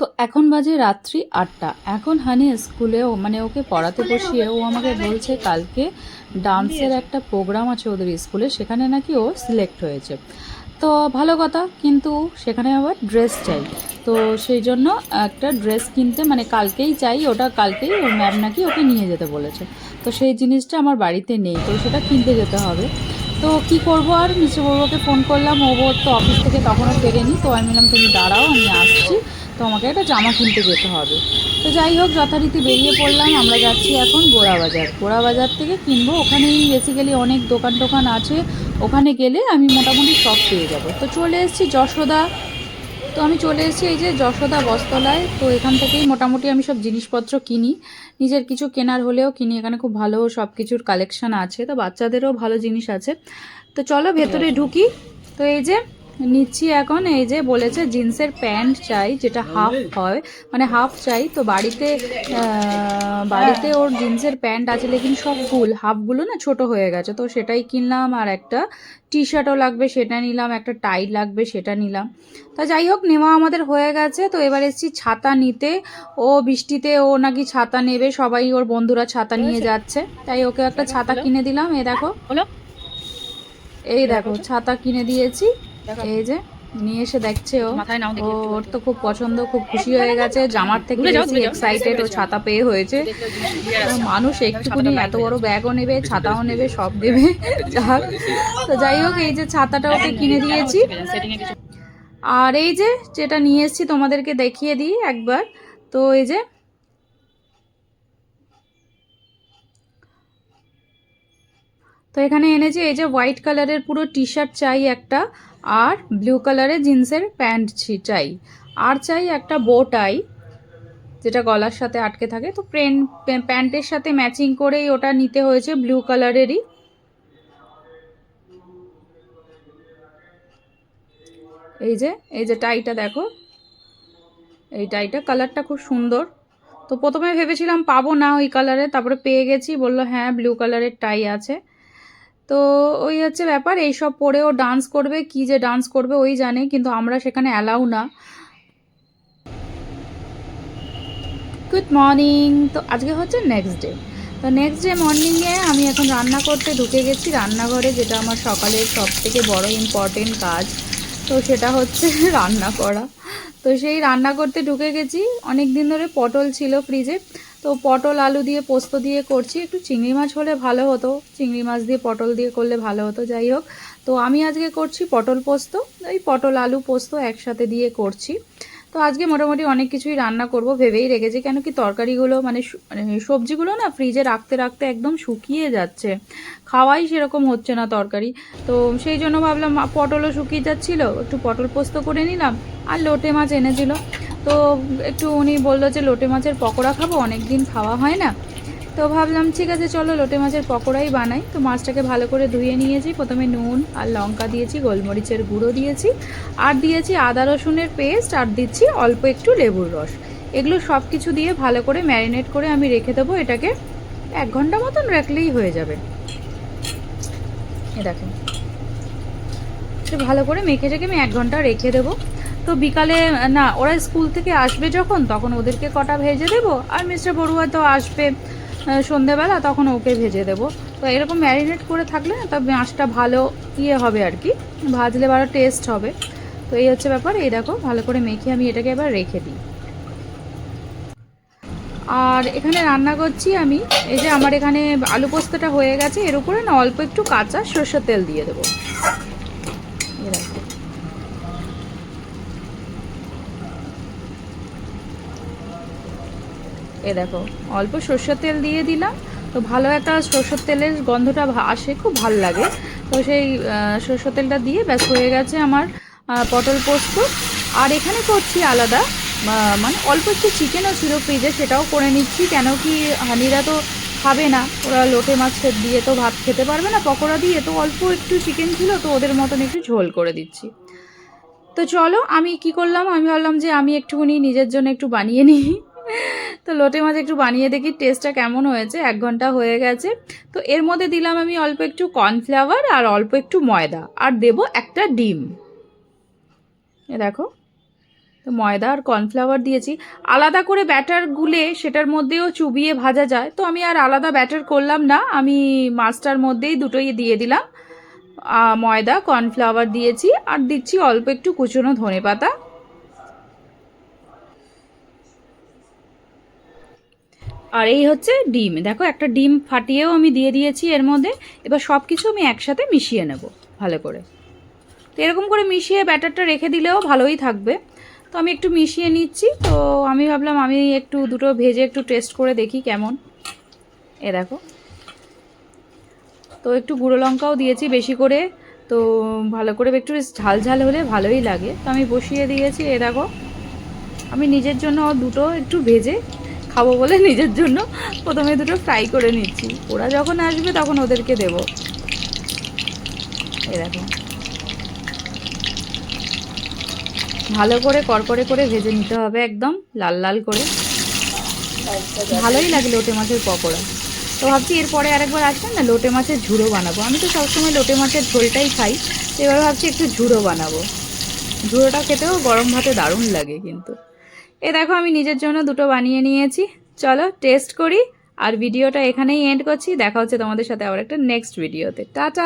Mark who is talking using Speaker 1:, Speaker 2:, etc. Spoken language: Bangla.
Speaker 1: তো এখন বাজে রাত্রি আটটা। এখন হানি স্কুলে ও মানে ওকে পড়াতে বসিয়ে ও আমাকে বলছে কালকে ডান্সের একটা প্রোগ্রাম আছে ওদের স্কুলে সেখানে নাকি ও সিলেক্ট হয়েছে। তো ভালো কথা কিন্তু সেখানে আবার ড্রেস চাই। তো সেই জন্য একটা ড্রেস কিনতে মানে কালকেই চাই ওটা কালকেই ওর ম্যাম নাকি ওকে নিয়ে যেতে বলেছে। তো সেই জিনিসটা আমার বাড়িতে নেই তো সেটা কিনতে যেতে হবে। তো কি করব আর? মিস্টার বড়ুয়াকে ফোন করলাম, ও তো অফিস থেকে তখনও ফেরেনি। তো আমি বললাম, তুমি দাঁড়াও, আমি আসছি। তো আমাকে একটা জামা কিনতে যেতে হবে। তো যাই হোক, যথারীতি বেরিয়ে পড়লাম। আমরা যাচ্ছি এখন গোড়া বাজার। গোড়া বাজার থেকে কিনবো। ওখানেই বেসিক্যালি অনেক দোকান টোকান আছে। ওখানে গেলে আমি মোটামুটি সব পেয়ে যাব। তো চলে এসছি যশোদা তো আমি চলে এসেছি এই যে যশোদা বস্তলায় তো এখান থেকেই মোটামুটি আমি সব জিনিসপত্র কিনি। নিজের কিছু কেনার হলেও কিনি। এখানে খুব ভালো সব কিছুর কালেকশান আছে। তো বাচ্চাদেরও ভালো জিনিস আছে। তো চলো ভেতরে ঢুকি। তো এই যে নিচ্ছি এখন এই যে বলেছে জিন্সের প্যান্ট চাই যেটা হাফ হয়। মানে হাফ চাই তো বাড়িতে বাড়িতে ওর জিন্সের প্যান্ট আছে লেকিন সব ফুল হাফগুলো না ছোট হয়ে গেছে তো সেটাই কিনলাম আর একটা টি শার্টও লাগবে সেটা নিলাম একটা টাই লাগবে সেটা নিলাম। তা যাই হোক নেওয়া আমাদের হয়ে গেছে তো এবার এসেছি ছাতা নিতে। ও বৃষ্টিতে ও নাকি ছাতা নেবে সবাই ওর বন্ধুরা ছাতা নিয়ে যাচ্ছে। তাই ওকে একটা ছাতা কিনে দিলাম এ দেখো। এই দেখো ছাতা কিনে দিয়েছি। এই যে নিয়ে এসে দেখছে ও।
Speaker 2: মাথায় নাও
Speaker 1: ও ওর তো খুব পছন্দ খুব খুশি হয়ে গেছে। জামার থেকে বেশি এক্সাইটেড ও ছাতা পেয়ে হয়েছে। মানুষ একটুকুনি এত বড় ব্যাগও নেবে ছাতাও নেবে সব দেবে। যাক তো যাই হোক এই যে ছাতাটা ওকে কিনে দিয়েছি। আর এই যে যেটা নিয়ে এসেছি তোমাদেরকে দেখিয়ে দিই একবার। তো এই যে তো এখানে এনেছি এই যে হোয়াইট কালারের পুরো টি শার্ট চাই একটা, আর ব্লু কালারের জিন্সের প্যান্ট চাই। আর চাই একটা বো টাই যেটা গলার সাথে আটকে থাকে। তো প্রেন প্যান্টের সাথে ম্যাচিং করেই ওটা নিতে হয়েছে ব্লু কালারেরই এই যে এই যে টাইটা দেখো। এই টাইটা কালারটা খুব সুন্দর। তো প্রথমে ভেবেছিলাম পাবো না ওই কালারে তারপরে পেয়ে গেছি। বলল হ্যাঁ ব্লু কালারের টাই আছে। তো ওই হচ্ছে ব্যাপার, এইসব পরেও ডান্স করবে, কি যে ডান্স করবে ওই জানে, কিন্তু আমরা সেখানে অ্যালাউ না। গুড মর্নিং তো আজকে হচ্ছে নেক্সট ডে তো নেক্সট ডে মর্নিংয়ে আমি এখন রান্না করতে ঢুকে গেছি, রান্নাঘরে যেটা আমার সকালের সব থেকে বড় ইম্পর্টেন্ট কাজ, তো সেটা হচ্ছে রান্না করা। তো সেই রান্না করতে ঢুকে গেছি অনেক দিন ধরে পটল ছিল ফ্রিজে তো পটল, আলু দিয়ে পোস্ত দিয়ে করছি। একটু চিংড়ি মাছ হলে ভালো হতো। চিংড়ি মাছ দিয়ে পটল দিয়ে করলে ভালো হতো, যাই হোক। তো আমি আজকে করছি পটল পোস্ত। এই পটল, আলু, পোস্ত একসাথে দিয়ে করছি। তো আজকে মোটামুটি অনেক কিছুই রান্না করব ভেবেই রেখেছি কেন কি তরকারিগুলো মানে মানে সবজিগুলো না ফ্রিজে রাখতে রাখতে একদম শুকিয়ে যাচ্ছে। খাওয়াই সেরকম হচ্ছে না তরকারি। তো সেই জন্য ভাবলাম, পটলও শুকিয়ে যাচ্ছিল, একটু পটল পোস্ত করে নিলাম। আর লোটে মাছ এনেছিল তো একটু উনি বলল যে লোটে মাছের পকোড়া খাব অনেক দিন খাওয়া হয় না। তো ভাবলাম, ঠিক আছে, চলো লোটে মাছের পকোড়াই বানাই। তো মাছটাকে ভালো করে ধুয়ে নিয়েছি। প্রথমে নুন আর লঙ্কা দিয়েছি, গোলমরিচের গুঁড়ো দিয়েছি। আর দিয়েছি আদা রসুনের পেস্ট আর দিচ্ছি অল্প একটু লেবুর রস। এগুলো সব কিছু দিয়ে ভালো করে ম্যারিনেট করে আমি রেখে দেবো। এটাকে এক ঘণ্টা মতন রাখলেই হয়ে যাবে। এ দেখো ভালো করে মেখে রেখে আমি এক ঘণ্টা রেখে দেবো। তো বিকালে, না, ওরা স্কুল থেকে আসবে যখন, তখন ওদেরকে কটা ভেজে দেবো। আর মিস্টার বড়ুয়া তো আসবে সন্ধেবেলা, তখন ওকে ভেজে দেবো। তো এরকম ম্যারিনেট করে থাকলে না, তবে মাছটা ভালো ইয়ে হবে আর কি। ভাজলে ভালো টেস্ট হবে। তো এই হচ্ছে ব্যাপার। এই দেখো, ভালো করে মেখে আমি এটাকে এবার রেখে দিই। আর এখানে রান্না করছি আমি। এই যে আমার এখানে আলু পোস্তটা হয়ে গেছে, এর উপরে না অল্প একটু কাঁচা সর্ষের তেল দিয়ে দেবো এই দেখো এ দেখো, অল্প সর্ষের তেল দিয়ে দিলাম। তো ভালো একটা সর্ষের তেলের গন্ধটা আসে, খুব ভালো লাগে। তো সেই সর্ষের তেলটা দিয়ে ব্যাস হয়ে গেছে আমার পটল পোস্ত। আর এখানে করছি আলাদা মানে অল্প একটু চিকেনও ছিল ফ্রিজে সেটাও করে নিচ্ছি। কেন কি হানিরা তো খাবে না, ওরা লোটে মাছ দিয়ে তো ভাত খেতে পারবে না, পকোড়া দিয়ে। তো অল্প একটু চিকেন ছিল, তো ওদের মতন একটু ঝোল করে দিচ্ছি। তো চলো, আমি কি করলাম? আমি ভাবলাম যে আমি একটুখানি নিজের জন্য একটু বানিয়ে নিই। তো লোটে মাছ একটু বানিয়ে দেখি টেস্টটা কেমন হয়েছে, এক ঘণ্টা হয়ে গেছে। তো এর মধ্যে দিলাম আমি অল্প একটু কর্নফ্লাওয়ার আর অল্প একটু ময়দা, আর দেব একটা ডিম। এ দেখো, তো ময়দা আর কর্নফ্লাওয়ার দিয়েছি। আলাদা করে ব্যাটার গুলে সেটার মধ্যেও চুবিয়ে ভাজা যায়, তো আমি আর আলাদা ব্যাটার করলাম না, আমি মাছটার মধ্যেই দুটোই দিয়ে দিলাম। ময়দা কর্নফ্লাওয়ার দিয়েছি, আর দিচ্ছি অল্প একটু কুচনো ধনে পাতা আর এই হচ্ছে ডিম। দেখো, একটা ডিম ফাটিয়েও আমি দিয়ে দিয়েছি এর মধ্যে। এবার সব কিছু আমি একসাথে মিশিয়ে নেব ভালো করে। তো এরকম করে মিশিয়ে ব্যাটারটা রেখে দিলেও ভালোই থাকবে। তো আমি একটু মিশিয়ে নিচ্ছি। তো আমি ভাবলাম আমি একটু দুটো ভেজে একটু টেস্ট করে দেখি কেমন। এ দেখো। তো একটু গুঁড়ো লঙ্কাও দিয়েছি বেশি করে। তো ভালো করে একটু ঝাল ঝাল হলে ভালোই লাগে। তো আমি বসিয়ে দিয়েছি, এ দেখো। আমি নিজের জন্য দুটো একটু ভেজে খাব বলে নিজের জন্য প্রথমে দুটো ফ্রাই করে নিচ্ছি। ওরা যখন আসবে তখন ওদেরকে দেব। এ দেখো। ভালো করে কড়কড়ে করে ভেজে নিতে হবে একদম, লাল লাল করে। ভালোই লাগে লোটে মাছের পকোড়া। তো ভাবছি এরপরে আরেকবার আসবেন না, লোটে মাছের ঝুড়ো বানাবো। আমি তো সবসময় লোটে মাছের ঝোলটাই খাই, তো এবার ভাবছি একটু ঝুড়ো বানাবো। ঝুড়োটা খেতেও গরম ভাতে দারুণ লাগে কিন্তু। এ দেখো, আমি নিজের জন্য দুটো বানিয়ে নিয়েছি। চলো টেস্ট করি। আর ভিডিওটা এখানেই এন্ড করছি। দেখা হচ্ছে তোমাদের সাথে আবার একটা নেক্সট ভিডিওতে টাটা!